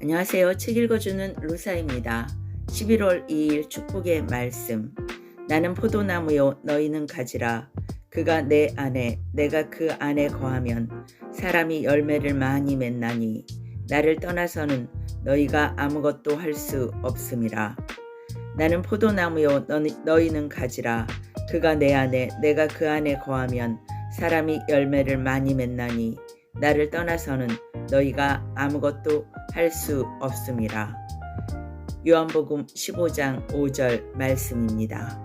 안녕하세요. 책 읽어주는 루사입니다. 11월 2일 축복의 말씀. 나는 포도나무요, 너희는 가지라. 그가 내 안에, 내가 그 안에 거하면 사람이 열매를 많이 맺나니 나를 떠나서는 너희가 아무것도 할 수 없음이라. 나는 포도나무요, 너, 너희는 가지라. 그가 내 안에, 내가 그 안에 거하면 사람이 열매를 많이 맺나니 나를 떠나서는 너희가 아무것도 할 수 없음이라. 요한복음 15장 5절 말씀입니다.